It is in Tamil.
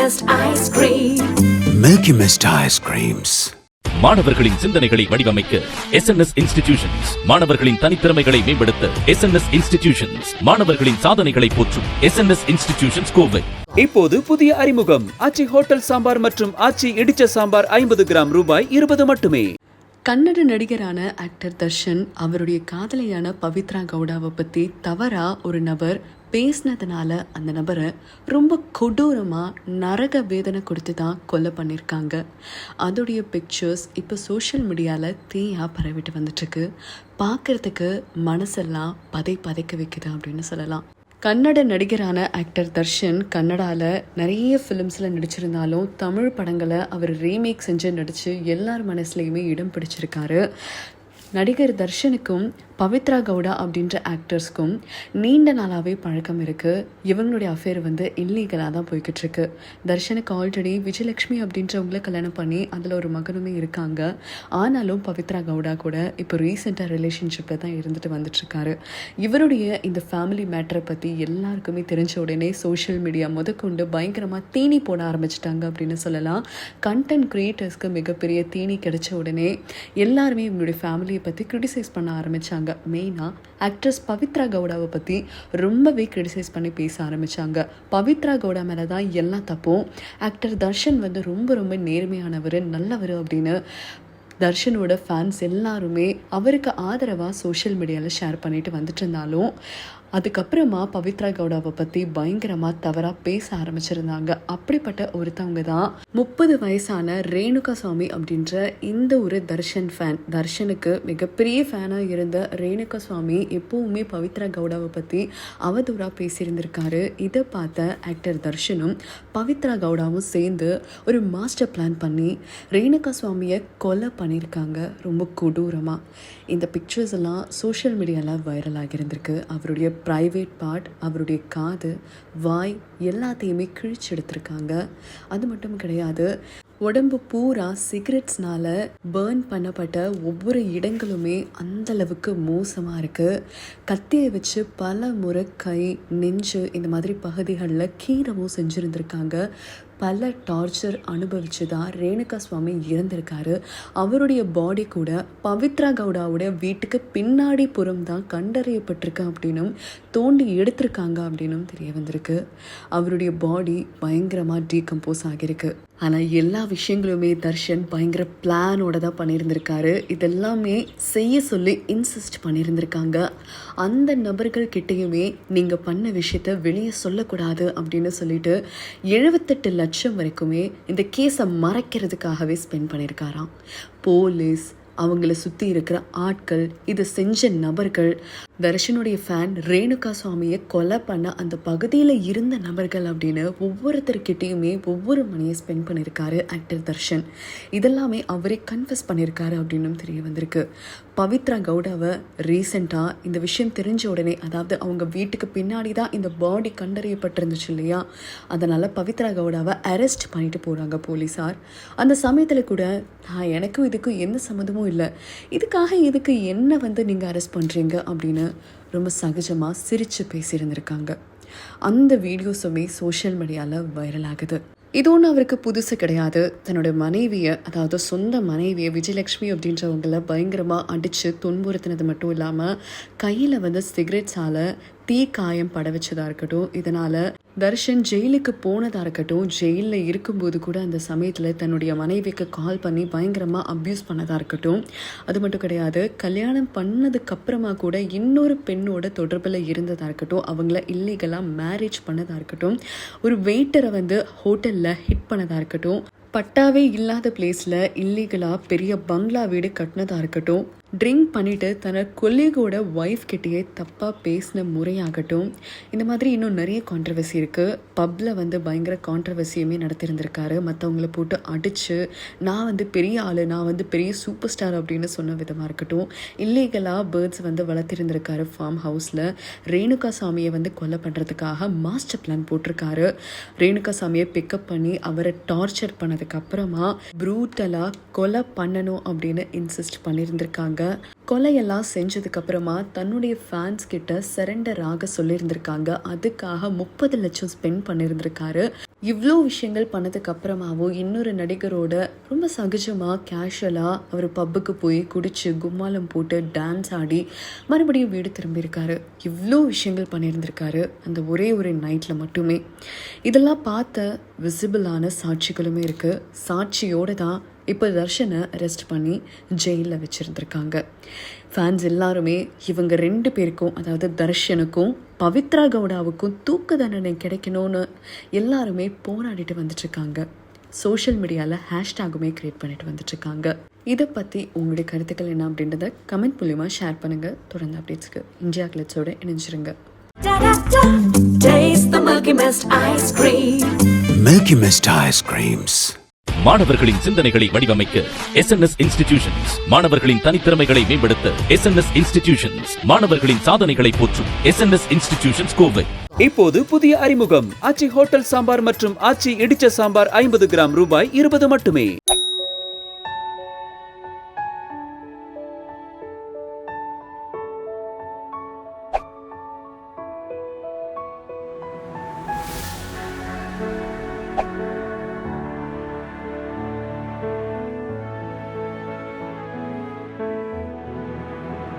Cream. Milky Mist ice creams. மாணவர்களின் சிந்தனைகளை வடிவமைக்க எஸ் இன்ஸ்டிடியூஷன்ஸ் மாணவர்களின் தனித்திறமைகளை மேம்படுத்த எஸ் இன்ஸ்டிடியூஷன்ஸ் மாணவர்களின் சாதனைகளை போற்றும் எஸ் இன்ஸ்டிடியூஷன்ஸ் கோவை. இப்போது புதிய அறிமுகம். ஆச்சி ஹோட்டல் சாம்பார் மற்றும் ஆச்சி இடிச்ச சாம்பார் ஐம்பது கிராம் ரூபாய் இருபது மட்டுமே. கன்னட நடிகரான ஆக்டர் தர்ஷன் அவருடைய காதலியான பவித்ரா கவுடாவை பற்றி தவறா ஒரு நபர் பேசினதுனால அந்த நபரை ரொம்ப கொடூரமாக நரக வேதனை கொடுத்து தான் கொலை பண்ணியிருக்காங்க அதோடைய பிக்சர்ஸ் இப்போ சோஷியல் மீடியாவில் தீயாக பரவிட்டு வந்துட்டுருக்கு. பார்க்குறதுக்கு மனசெல்லாம் பதை பதைக்க வைக்குது அப்படின்னு சொல்லலாம். கன்னட நடிகரான ஆக்டர் தர்ஷன் கன்னடாவில் நிறைய ஃபிலிம்ஸில் நடிச்சிருந்தாலும் தமிழ் படங்களை அவர் ரீமேக் செஞ்சு நடித்து எல்லார் மனசுலேயுமே இடம் பிடிச்சிருக்காரு. நடிகர் தர்ஷனுக்கும் பவித்ரா கவுடா அப்படின்ற ஆக்டர்ஸ்க்கும் நீண்ட நாளாகவே பழக்கம் இருக்குது இவங்களுடைய அஃபேர் வந்து இல்லீகலாக தான் போய்கிட்டு இருக்கு தர்ஷனுக்கு ஆல்ரெடி விஜயலட்சுமி அப்படின்றவங்கள கல்யாணம் பண்ணி அதில் ஒரு மகனுமே இருக்காங்க. ஆனாலும் பவித்ரா கவுடா கூட இப்போ ரீசெண்டாக ரிலேஷன்ஷிப்பில் தான் இருந்துட்டு வந்துட்டுருக்காரு. இவருடைய இந்த ஃபேமிலி மேட்டரை பற்றி எல்லாருக்குமே தெரிஞ்ச உடனே சோஷியல் மீடியா முதற்கொண்டு பயங்கரமாக தீனி போட ஆரம்பிச்சிட்டாங்க அப்படின்னு சொல்லலாம். கண்டென்ட் கிரியேட்டர்ஸ்க்கு மிகப்பெரிய தீனி கிடைச்ச உடனே எல்லாருமே இவங்களுடைய ஃபேமிலியை பற்றி க்ரிட்டிசைஸ் பண்ண ஆரம்பித்தாங்க மெயினாக ஆக்ட்ரஸ் பவித்ரா கவுடாவை பற்றி ரொம்பவே கிரிட்டிசைஸ் பண்ணி பேச ஆரம்பித்தாங்க பவித்ரா கவுடா மேலே தான் எல்லாம் தப்பும். ஆக்டர் தர்ஷன் வந்து ரொம்ப ரொம்ப நேர்மையானவர் நல்லவர் அப்படின்னு தர்ஷனோட ஃபேன்ஸ் எல்லாருமே அவருக்கு ஆதரவாக சோஷியல் மீடியாவில் ஷேர் பண்ணிட்டு வந்துட்டு இருந்தாலும் அதுக்கப்புறமா பவித்ரா கவுடாவை பற்றி பயங்கரமாக தவறாக பேச ஆரம்பிச்சிருந்தாங்க. அப்படிப்பட்ட ஒருத்தவங்க தான் முப்பது வயசான ரேணுகா சுவாமி அப்படின்ற இந்த ஒரு தர்ஷன் ஃபேன் தர்ஷனுக்கு மிகப்பெரிய ஃபேனாக இருந்த ரேணுகா சுவாமி எப்பவுமே பவித்ரா கவுடாவை பற்றி அவதூறாக பேசியிருந்திருக்காரு. இதை பார்த்த ஆக்டர் தர்ஷனும் பவித்ரா கவுடாவும் சேர்ந்து ஒரு மாஸ்டர் பிளான் பண்ணி ரேணுகா சுவாமியை கொலை பண்ணியிருக்காங்க ரொம்ப கொடூரமாக இந்த பிக்சர்ஸ் எல்லாம் சோஷியல் மீடியாவில் வைரல் ஆகியிருந்திருக்கு. அவருடைய ப்ரைவேட் பார்ட் அவருடைய காது வாய் எல்லாத்தையுமே கிழிச்செடுத்திருக்காங்க. அது மட்டும் கிடையாது உடம்பு பூரா சிகரெட்ஸ்னால பேர்ன் பண்ணப்பட்ட ஒவ்வொரு இடங்களுமே அந்த அளவுக்கு மோசமாக இருக்குது கத்தியை வச்சு பல முறை கை நெஞ்சு இந்த மாதிரி பகுதிகளில் கீரவும் செஞ்சுருந்துருக்காங்க. பல டார்ச்சர் அனுபவிச்சு தான் ரேணுகா சுவாமி இறந்திருக்காரு. அவருடைய பாடி கூட பவித்ரா கவுடாவுடைய வீட்டுக்கு பின்னாடி புறம் தான் கண்டறியப்பட்டிருக்கு அப்படின்னும் தோண்டி எடுத்திருக்காங்க அப்படின்னும் தெரிய வந்திருக்கு. அவருடைய பாடி பயங்கரமாக டீகம்போஸ் ஆகியிருக்கு. ஆனால் எல்லா விஷயங்களுமே தர்ஷன் பயங்கர பிளானோட தான் பண்ணியிருந்திருக்காரு. இதெல்லாமே செய்ய சொல்லி இன்சிஸ்ட் பண்ணியிருந்திருக்காங்க. அந்த நபர்கள் கிட்டேயுமே நீங்கள் பண்ண விஷயத்த வெளியே சொல்லக்கூடாது அப்படின்னு சொல்லிட்டு எழுபத்தெட்டு லட்சம் வரைக்குமே இந்த கேஸை மறைக்கிறதுக்காகவே ஸ்பெண்ட் பண்ணியிருக்காராம். போலீஸ் அவங்கள சுற்றி இருக்கிற ஆட்கள் இதை செஞ்ச நபர்கள் தர்ஷனுடைய ஃபேன் ரேணுகா சுவாமியை கொலை பண்ண அந்த பகுதியில் இருந்த நபர்கள் அப்படின்னு ஒவ்வொருத்தர்கிட்டையுமே ஒவ்வொரு மணியை ஸ்பெண்ட் பண்ணியிருக்காரு ஆக்டர் தர்ஷன். இதெல்லாமே அவரே கன்ஃபஸ் பண்ணியிருக்காரு அப்படின்னும் தெரிய வந்திருக்கு. பவித்ரா கவுடாவை ரீசெண்டாக இந்த விஷயம் தெரிஞ்ச உடனே அதாவது அவங்க வீட்டுக்கு பின்னாடி தான் இந்த பாடி கண்டறியப்பட்டிருந்துச்சு இல்லையா? அதனால் பவித்ரா கவுடாவை அரெஸ்ட் பண்ணிட்டு போகிறாங்க போலீஸார் அந்த சமயத்தில் கூட நான் எனக்கும் இதுக்கும் எந்த சம்மந்தமும் இல்லை. இதுக்காக இதுக்கு என்ன வந்து நீங்கள் அரெஸ்ட் பண்ணுறீங்க அப்படின்னு ரொம்ப சகஜமாக சிரித்து பேசியிருந்திருக்காங்க. அந்த வீடியோஸுமே சோஷியல் மீடியாவில் வைரல் ஆகுது. இது ஒன்றும் அவருக்கு புதுசு கிடையாது. தன்னோட மனைவியை அதாவது சொந்த மனைவியை விஜயலட்சுமி அப்படின்றவங்கள பயங்கரமாக அடித்து துன்புறுத்தினது மட்டும் இல்லாமல் கையில் வந்து சிகரெட்ஸால் தீ காயம் பட வச்சதாக இருக்கட்டும் இதனால் தர்ஷன் ஜெயிலுக்கு போனதாக இருக்கட்டும் ஜெயிலில் இருக்கும்போது கூட அந்த சமயத்தில் தன்னுடைய மனைவிக்கு கால் பண்ணி பயங்கரமாக அப்யூஸ் பண்ணதாக இருக்கட்டும். அது மட்டும் கிடையாது கல்யாணம் பண்ணதுக்கப்புறமா கூட இன்னொரு பெண்ணோட தொடர்பில் இருந்ததாக இருக்கட்டும் அவங்கள இல்லீகலாக மேரேஜ் பண்ணதாக இருக்கட்டும் ஒரு வெயிட்டரை வந்து ஹோட்டலில் ஹிட் பண்ணதாக இருக்கட்டும் பட்டாவே இல்லாத பிளேஸில் இல்லீகலாக பெரிய பங்களா வீடு கட்டினதாக இருக்கட்டும் ட்ரிங்க் பண்ணிவிட்டு தன்னோட கொல்லிகோட ஒய்ஃப் கிட்டேயே தப்பாக பேசின முறையாகட்டும். இந்த மாதிரி இன்னும் நிறைய கான்ட்ரவர்சி இருக்குது பப்பில் வந்து பயங்கர கான்ட்ரவர்சியுமே நடத்திருந்திருக்காரு. மற்றவங்கள போட்டு அடித்து நான் வந்து பெரிய ஆள் நான் வந்து பெரிய சூப்பர் ஸ்டார் அப்படின்னு சொன்ன விதமாக இருக்கட்டும். இல்லீகலாக பேர்ட்ஸ் வந்து வளர்த்திருந்திருக்காரு ஃபார்ம் ஹவுஸில் ரேணுகா சாமியை வந்து கொலை பண்ணுறதுக்காக மாஸ்டர் பிளான் போட்டிருக்காரு. ரேணுகா சாமியை பிக்கப் பண்ணி அவரை டார்ச்சர் பண்ணதுக்கப்புறமா ப்ரூட்டலாக கொலை பண்ணணும் அப்படின்னு இன்சிஸ்ட் பண்ணியிருந்திருக்காங்க கொலையெல்லாம் செஞ்சதுக்கு அப்புறமா தன்னுடைய ஃபேன்ஸ் கிட்ட சரண்டர் ஆக சொல்லியிருந்திருக்காங்க. அதுக்காக முப்பது லட்சம் ஸ்பெண்ட் பண்ணியிருந்திருக்காரு. இவ்வளோ விஷயங்கள் பண்ணதுக்கு அப்புறமாவும் இன்னொரு நடிகரோட ரொம்ப சகஜமாக கேஷுவலாக அவர் பப்புக்கு போய் குடிச்சு கும்மாலம் போட்டு டான்ஸ் ஆடி மறுபடியும் வீடு திரும்பியிருக்காரு. இவ்வளோ விஷயங்கள் பண்ணியிருந்திருக்காரு அந்த ஒரே ஒரு நைட்டில் மட்டுமே. இதெல்லாம் பார்த்த விசிபிளான சாட்சிகளுமே இருக்குது சாட்சியோடு தான் இப்போ தர்ஷனை அரெஸ்ட் பண்ணி ஜெயிலில் வச்சுருந்துருக்காங்க ஃபேன்ஸ் எல்லாருமே இவங்க ரெண்டு பேருக்கும் அதாவது தர்ஷனுக்கும் பவித்ரா கவுடாவுக்கும் தூக்கு தண்டனை கிடைக்கணும்னு எல்லாருமே போராடிட்டு வந்துட்டுருக்காங்க சோஷியல் மீடியாவில் ஹேஷ்டாகுமே க்ரியேட் பண்ணிட்டு வந்துட்டுருக்காங்க இதை பற்றி உங்களுடைய கருத்துக்கள் என்ன அப்படின்றத கமெண்ட் மூலிமா ஷேர் பண்ணுங்கள் தொடர்ந்து அப்டேட்ஸ்க்கு இந்தியா கிளட்ஸோட இணைஞ்சிருங்க. Taste the Milky Mist ice cream. Milky Mist ice creams. மாணவர்களின் சிந்தனைகளை வடிவமைக்க எஸ் என் எஸ் இன்ஸ்டிடியூஷன்ஸ் மாணவர்களின் தனித்திறமைகளை மேம்படுத்த எஸ் என் எஸ் இன்ஸ்டிடியூஷன்ஸ் மாணவர்களின் சாதனைகளை போற்றும் S N S institutions Kovai. இப்போது புதிய அறிமுகம். ஆச்சி ஹோட்டல் சாம்பார் மற்றும் ஆச்சி இடிச்ச சாம்பார் ஐம்பது கிராம் ரூபாய் இருபது மட்டுமே.